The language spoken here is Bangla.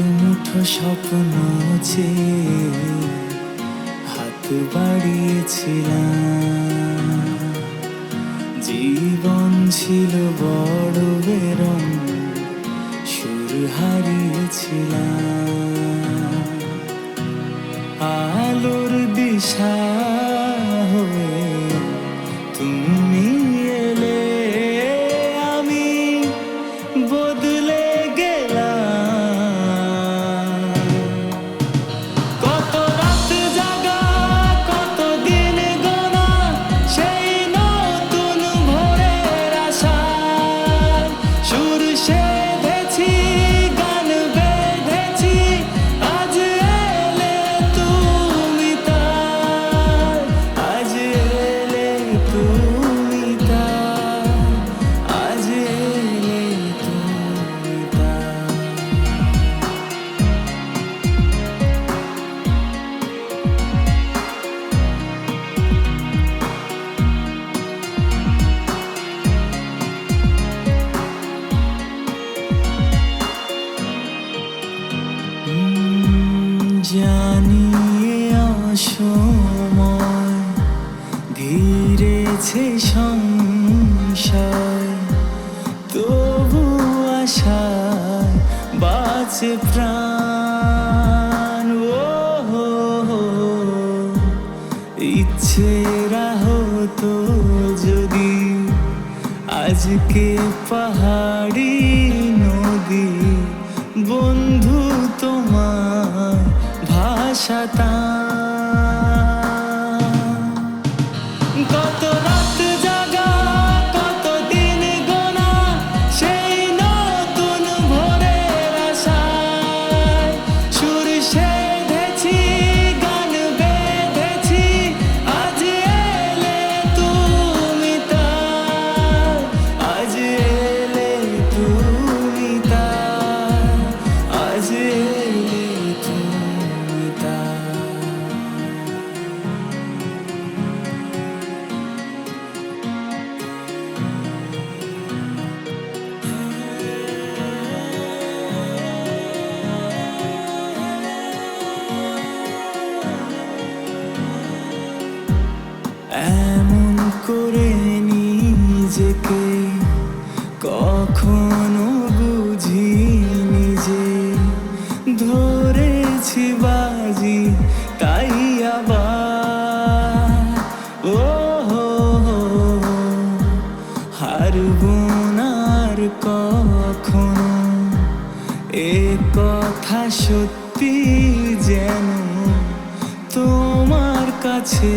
মুঠো স্বপ্ন চেয়ে হাত বাড়িয়েছিলাম। জীবন ছিল বড় বেরম সুর হারিয়েছিলাম। আলোর দিশা সুর সেধেছি আশায় বাঁচে প্রাণ ও। ইচ্ছেরা হতো যদি আজকে পাহাড়ি নদী বন্ধু তোমার ভাষাতা এমন করে নিজেকে কখনো বুঝিনি যে ধরেছি বাজি, তাই আবার। ও হারবো কখনো। এ কথা সত্যি যেন তোমার কাছে